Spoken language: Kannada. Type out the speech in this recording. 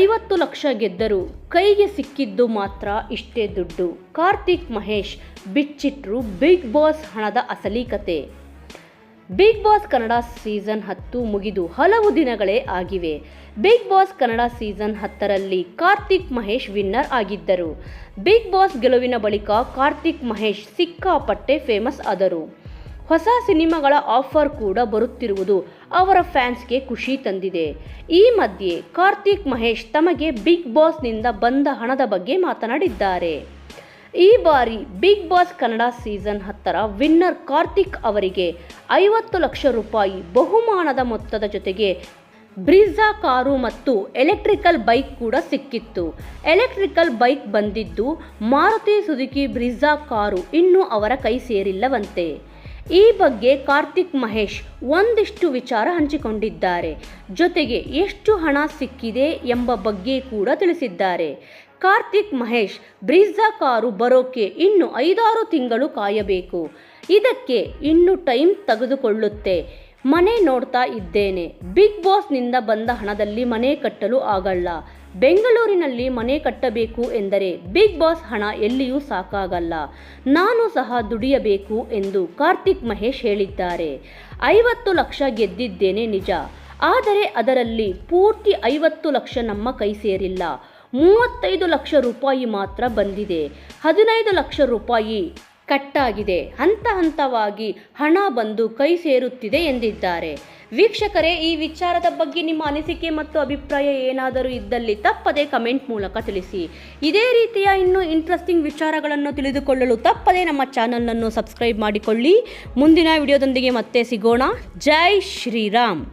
ಐವತ್ತು ಲಕ್ಷ ಗೆದ್ದರು ಕೈಗೆ ಸಿಕ್ಕಿದ್ದು ಮಾತ್ರ ಇಷ್ಟೇ ದುಡ್ಡು. ಕಾರ್ತಿಕ್ ಮಹೇಶ್ ಬಿಚ್ಚಿಟ್ರು ಬಿಗ್ ಬಾಸ್ ಹಣದ ಅಸಲಿ ಕತೆ ಬಿಗ್ ಬಾಸ್ ಕನ್ನಡ ಸೀಸನ್ ಹತ್ತು ಮುಗಿದು ಹಲವು ದಿನಗಳೇ ಆಗಿವೆ. ಬಿಗ್ ಬಾಸ್ ಕನ್ನಡ ಸೀಸನ್ ಹತ್ತರಲ್ಲಿ ಕಾರ್ತಿಕ್ ಮಹೇಶ್ ವಿನ್ನರ್ ಆಗಿದ್ದರು. ಬಿಗ್ ಬಾಸ್ ಗೆಲುವಿನ ಬಳಿಕ ಕಾರ್ತಿಕ್ ಮಹೇಶ್ ಸಿಕ್ಕಾಪಟ್ಟೆ ಫೇಮಸ್ ಆದರು. ಹೊಸ ಸಿನಿಮಾಗಳ ಆಫರ್ ಕೂಡ ಬರುತ್ತಿರುವುದು ಅವರ ಫ್ಯಾನ್ಸ್ಗೆ ಖುಷಿ ತಂದಿದೆ. ಈ ಮಧ್ಯೆ ಕಾರ್ತಿಕ್ ಮಹೇಶ್ ತಮಗೆ ಬಿಗ್ ಬಾಸ್ನಿಂದ ಬಂದ ಹಣದ ಬಗ್ಗೆ ಮಾತನಾಡಿದ್ದಾರೆ. ಈ ಬಾರಿ ಬಿಗ್ ಬಾಸ್ ಕನ್ನಡ ಸೀಸನ್ ಹತ್ತರ ವಿನ್ನರ್ ಕಾರ್ತಿಕ್ ಅವರಿಗೆ ಐವತ್ತು ಲಕ್ಷ ರೂಪಾಯಿ ಬಹುಮಾನದ ಮೊತ್ತದ ಜೊತೆಗೆ ಬ್ರಿಜಾ ಕಾರು ಮತ್ತು ಎಲೆಕ್ಟ್ರಿಕಲ್ ಬೈಕ್ ಕೂಡ ಸಿಕ್ಕಿತ್ತು. ಎಲೆಕ್ಟ್ರಿಕಲ್ ಬೈಕ್ ಬಂದಿದ್ದು ಮಾರುತಿ ಸುಜುಕಿ ಬ್ರಿಜಾ ಕಾರು ಇನ್ನೂ ಅವರ ಕೈ ಸೇರಿಲ್ಲವಂತೆ. ಈ ಬಗ್ಗೆ ಕಾರ್ತಿಕ್ ಮಹೇಶ್ ಒಂದಿಷ್ಟು ವಿಚಾರ ಹಂಚಿಕೊಂಡಿದ್ದಾರೆ. ಜೊತೆಗೆ ಎಷ್ಟು ಹಣ ಸಿಕ್ಕಿದೆ ಎಂಬ ಬಗ್ಗೆ ಕೂಡ ತಿಳಿಸಿದ್ದಾರೆ. ಕಾರ್ತಿಕ್ ಮಹೇಶ್ ಬ್ರಿಜಾ ಕಾರು ಬರೋಕೆ ಇನ್ನು ಐದಾರು ತಿಂಗಳು ಕಾಯಬೇಕು. ಇದಕ್ಕೆ ಇನ್ನು ಟೈಮ್ ತೆಗೆದುಕೊಳ್ಳುತ್ತೆ. ಮನೆ ನೋಡ್ತಾ ಇದ್ದೇನೆ. ಬಿಗ್ ಬಾಸ್ನಿಂದ ಬಂದ ಹಣದಲ್ಲಿ ಮನೆ ಕಟ್ಟಲು ಆಗಲ್ಲ. ಬೆಂಗಳೂರಿನಲ್ಲಿ ಮನೆ ಕಟ್ಟಬೇಕು ಎಂದರೆ ಬಿಗ್ ಬಾಸ್ ಹಣ ಎಲ್ಲಿಯೂ ಸಾಕಾಗಲ್ಲ. ನಾನು ಸಹ ದುಡಿಯಬೇಕು ಎಂದು ಕಾರ್ತಿಕ್ ಮಹೇಶ್ ಹೇಳಿದ್ದಾರೆ. ಐವತ್ತು ಲಕ್ಷ ಗೆದ್ದಿದ್ದೇನೆ ನಿಜ. ಆದರೆ ಅದರಲ್ಲಿ ಪೂರ್ತಿ ಐವತ್ತು ಲಕ್ಷ ನಮ್ಮ ಕೈ ಸೇರಿಲ್ಲ. ಮೂವತ್ತೈದು ಲಕ್ಷ ರೂಪಾಯಿ ಮಾತ್ರ ಬಂದಿದೆ. ಹದಿನೈದು ಲಕ್ಷ ರೂಪಾಯಿ ಕಟ್ಟಾಗಿದೆ. ಹಂತ ಹಂತವಾಗಿ ಹಣ ಬಂದು ಕೈ ಸೇರುತ್ತಿದೆ ಎಂದಿದ್ದಾರೆ. ವೀಕ್ಷಕರೇ, ಈ ವಿಚಾರದ ಬಗ್ಗೆ ನಿಮ್ಮ ಅನಿಸಿಕೆ ಮತ್ತು ಅಭಿಪ್ರಾಯ ಏನಾದರೂ ಇದ್ದಲ್ಲಿ ತಪ್ಪದೇ ಕಮೆಂಟ್ ಮೂಲಕ ತಿಳಿಸಿ. ಇದೇ ರೀತಿಯ ಇನ್ನೂ ಇಂಟ್ರೆಸ್ಟಿಂಗ್ ವಿಚಾರಗಳನ್ನು ತಿಳಿದುಕೊಳ್ಳಲು ತಪ್ಪದೇ ನಮ್ಮ ಚಾನಲನ್ನು ಸಬ್ಸ್ಕ್ರೈಬ್ ಮಾಡಿಕೊಳ್ಳಿ. ಮುಂದಿನ ವಿಡಿಯೋದೊಂದಿಗೆ ಮತ್ತೆ ಸಿಗೋಣ. ಜೈ ಶ್ರೀರಾಮ್.